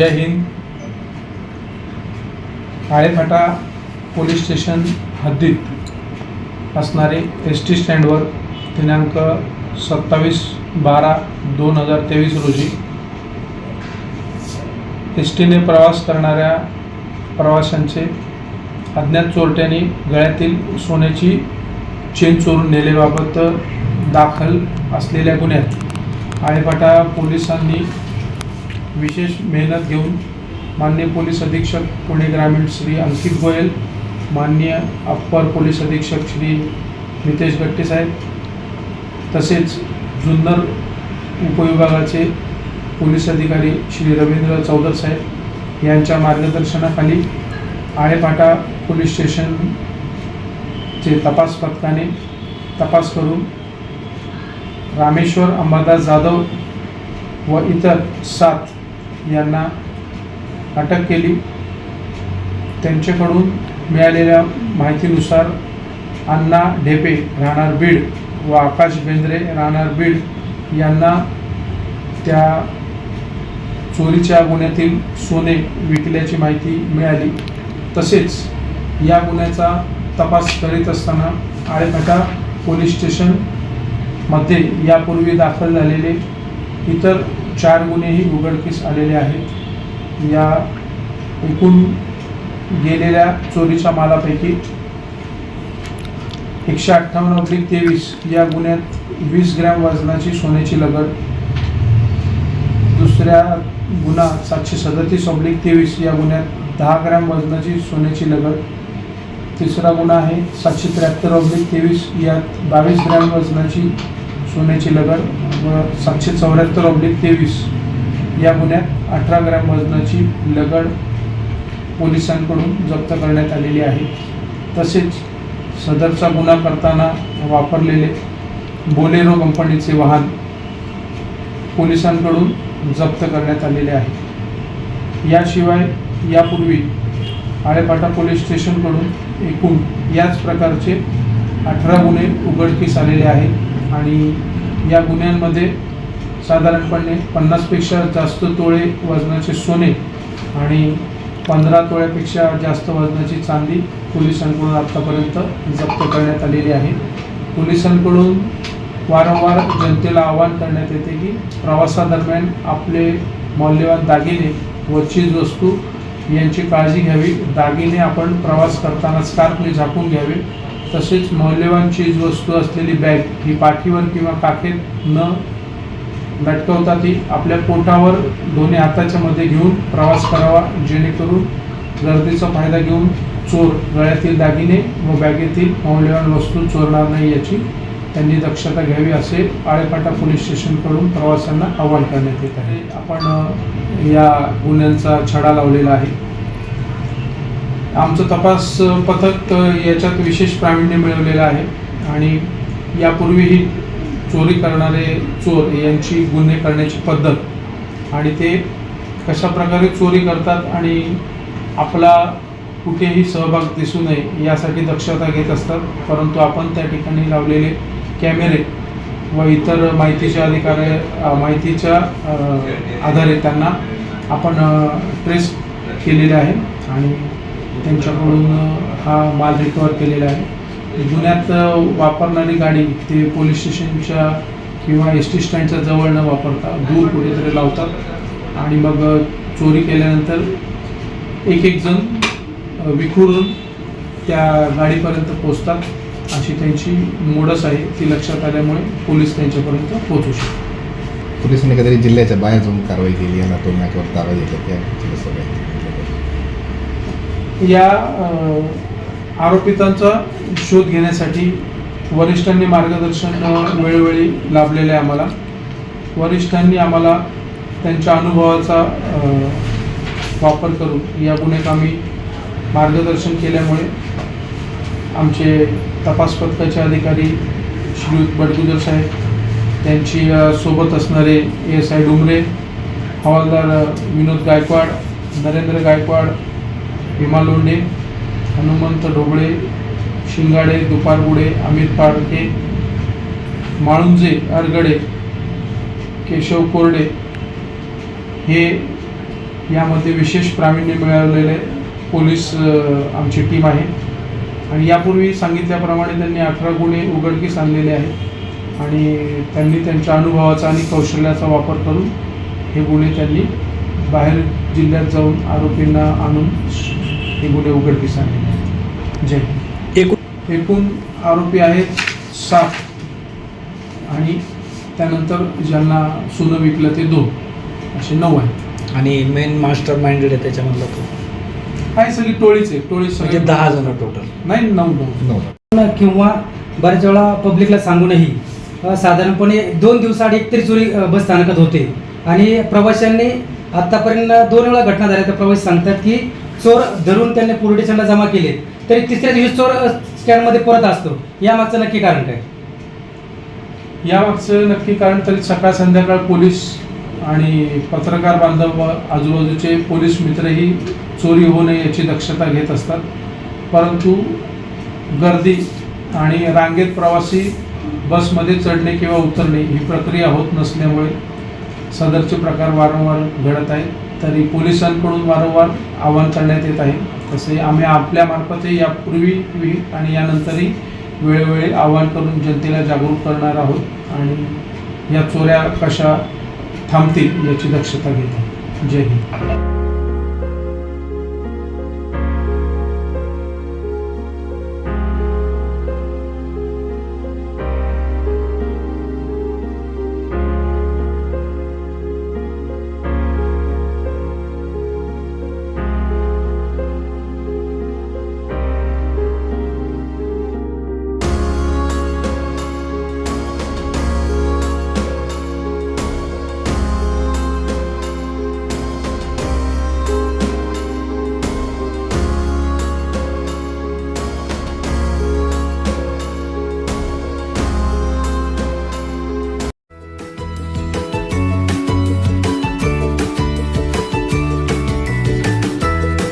जय Hind Alephata police station हद्दीत असणारे S T स्टँडवर दिनांक सत्तावीस बारा दोन हजार तेवीस रोजी एस टीने प्रवास करणाऱ्या प्रवाशांचे अज्ञात चोरट्यांनी गळ्यातील सोन्याची चेन चोरून नेल्याबाबत दाखल असलेल्या गुन्ह्यात आळेफाटा पोलिसांनी विशेष मेहनत घेऊन मान्य पोलीस अधीक्षक पुणे ग्रामीण श्री अंकित गोयल माननीय अप्पर पोलीस अधीक्षक श्री नितेश गट्टे साहेब तसेच जुन्नर उपविभागाचे पोलीस अधिकारी श्री रवींद्र चौधर साहेब यांच्या मार्गदर्शनाखाली आळेपाटा पोलीस स्टेशनचे तपास पथकाने तपास करून रामेश्वर अंबादास जाधव व इतर सात यांना अटक केली. त्यांच्याकडून मिळालेल्या माहितीनुसार अण्णा ढेपे राहणार बीड व आकाश बेंद्रे राहणार बीड यांना त्या चोरीच्या गुन्ह्यातील सोने विकल्याची माहिती मिळाली. तसेच या गुन्ह्याचा तपास करीत असताना आळेफाटा पोलीस स्टेशनमध्ये यापूर्वी दाखल झालेले इतर चार गुन्हेही उघडकीस आलेले आहेत. या एकूण गेलेल्या चोरीच्या मालापैकी एकशे अठ्ठावन्न अब्लिक तेवीस या गुन्ह्यात वीस ग्रॅम वजनाची सोन्याची लगड. दुसऱ्या गुन्हा सातशे सदतीस अब्लिक तेवीस या गुन्ह्यात दहा ग्रॅम वजनाची सोन्याची लगड. तिसरा गुन्हा आहे सातशे त्र्याहत्तर अब्लिक तेवीस यात बावीस ग्रॅम वजनाची सोन्याची लगड व सातशे चौऱ्याहत्तर ऑब्लिक तेवीस या गुन्ह्यात अठरा ग्रॅम वजनाची लगड पोलिसांकडून जप्त करण्यात आलेली आहे. तसेच सदरचा गुन्हा करताना वापरलेले बोलेरो कंपनीचे वाहन पोलिसांकडून जप्त करण्यात आलेले आहे. याशिवाय यापूर्वी आळेपाटा पोलीस स्टेशनकडून एकूण याच प्रकारचे अठरा गुन्हे उघडकीस आलेले आहेत. आणि या गुन्ह्यांमध्ये साधारणपणे पन्नासपेक्षा जास्त तोळे वजनाचे सोने आणि पंधरा तोळ्यापेक्षा जास्त वजनाची चांदी पोलिसांकडून आत्तापर्यंत जप्त करण्यात आलेली आहे. पोलिसांकडून वारंवार जनतेला आवाहन करण्यात येते की प्रवासादरम्यान आपले मौल्यवान दागिने व चीजवस्तू यांची काळजी घ्यावी. दागिने आपण प्रवास करताना स्कार्फने झाकून घ्यावे. तसेच मौल्यवान चीजवस्तू असलेली बॅग ही पाठीवर किंवा काखेत न लटकवता ती आपल्या पोटावर दोन्ही हाताच्या मध्ये घेऊन प्रवास करावा जेणेकरून गर्दीचा फायदा घेऊन चोर गळ्यातील दागिने व बॅगेतील मौल्यवान वस्तू चोरणार नाही याची त्यांनी दक्षता घ्यावी असे आळेपाटा पोलीस स्टेशनकडून प्रवाशांना आवाहन करण्यात येत आहे. आपण या गुन्ह्यांचा छडा लावलेला आहे. आमचं तपास पथक याच्यात विशेष प्रावीण्य मिळवलेलं आहे. आणि यापूर्वीही चोरी करणारे चोर यांची गुन्हे करण्याची पद्धत. आणि ते कशा प्रकारे चोरी करतात आणि आपला कुठेही सहभाग दिसू नये यासाठी दक्षता घेत असतात. परंतु आपण त्या ठिकाणी लावलेले कॅमेरे व इतर माहितीच्या अधिकार माहितीच्या आधारे त्यांना आपण ट्रेस केलेले आहे. आणि त्यांच्याकडून हा माल रिकवर केलेला आहे. गुन्ह्यात वापरणारी गाडी ते पोलीस स्टेशनच्या किंवा एस टी स्टँडच्या जवळ न वापरता दूर कुठेतरी लावतात. आणि मग चोरी केल्यानंतर एक एक जण विखुरून त्या गाडीपर्यंत पोचतात अशी त्यांची मोडस आहे ती लक्षात आल्यामुळे पोलीस त्यांच्यापर्यंत पोहोचू शकतात. पोलिसांनी कधी जिल्ह्याच्या बाहेर जाऊन कारवाई केली यांना तो नाक्यावर कारवाई केली त्या सगळ्या या आरोपितांचा शोध घेण्यासाठी वरिष्ठांनी मार्गदर्शन वेळोवेळी लाभलेलं आहे आम्हाला. वरिष्ठांनी आम्हाला त्यांच्या अनुभवाचा वापर करून या गुन्हेकामी मार्गदर्शन केल्यामुळे आमचे तपास पथकाचे अधिकारी श्रीयुत बडगुजर साहेब त्यांची सोबत असणारे एस आय डुमरे हवालदार विनोद गायकवाड नरेंद्र गायकवाड भीमा लोंढे हनुमंत ढोबळे शिंगाडे दुपारगुडे अमित पाडके माळुंजे अरगडे केशव कोरडे हे यामध्ये विशेष प्रावीण्य मिळवलेले पोलीस आमची टीम आहे. आणि यापूर्वी सांगितल्याप्रमाणे त्यांनी अठरा गुन्हे उघडकीस आणलेले आहेत आणि त्यांनी त्यांच्या अनुभवाचा आणि कौशल्याचा वापर करून हे गुन्हे त्यांनी बाहेर जिल्ह्यात जाऊन आरोपींना आणून हे गुन्हे उघडकीस जय हिंद. एकूण एकूण आरोपी आहेत सात आणि त्यानंतर ज्यांना सोनं विकलं ते दोन. असे नऊ आहेत. आणि मेन मास्टर माइंडेड आहे त्याच्यामधला तो. आहे सगळी टोळीच आहे. टोळी म्हणजे सगळी दहा जण टोटल नाही नऊ नऊ. नव्हता किंवा बऱ्याच वेळा पब्लिकला सांगूनही साधारणपणे दोन दिवसाआड एक तरी चोरी बस स्थानकात होते. आणि प्रवाशांनी आतापर्यंत दोन वेळा घटना झाल्या. तर प्रवासी सांगतात की चोर धरून त्यांनी पोलीस स्टेशनला जमा केले तरी तिसऱ्या दिवशी चोर स्कॅनमध्ये स्टँडमध्ये परत असतो. यामागचं नक्की कारण काय? यामागचं नक्की कारण तरी सकाळ संध्याकाळ पोलीस आणि पत्रकार बांधव व आजूबाजूचे पोलीस मित्रही चोरी होऊ नये याची दक्षता घेत असतात. परंतु गर्दी आणि रांगेत प्रवासी बसमध्ये चढणे किंवा उतरणे ही प्रक्रिया होत नसल्यामुळे सदरचे प्रकार वारंवार घडत आहेत. तरी पोलिसांकडून वारंवार आवाहन करण्यात येत आहे. तसे आम्ही आपल्यामार्फतही यापूर्वी वि- आणि यानंतरही वेळोवेळी आवाहन करून जनतेला जागरूक करणार आहोत आणि या चोऱ्या कशा थांबतील याची दक्षता घेत जय हिंद.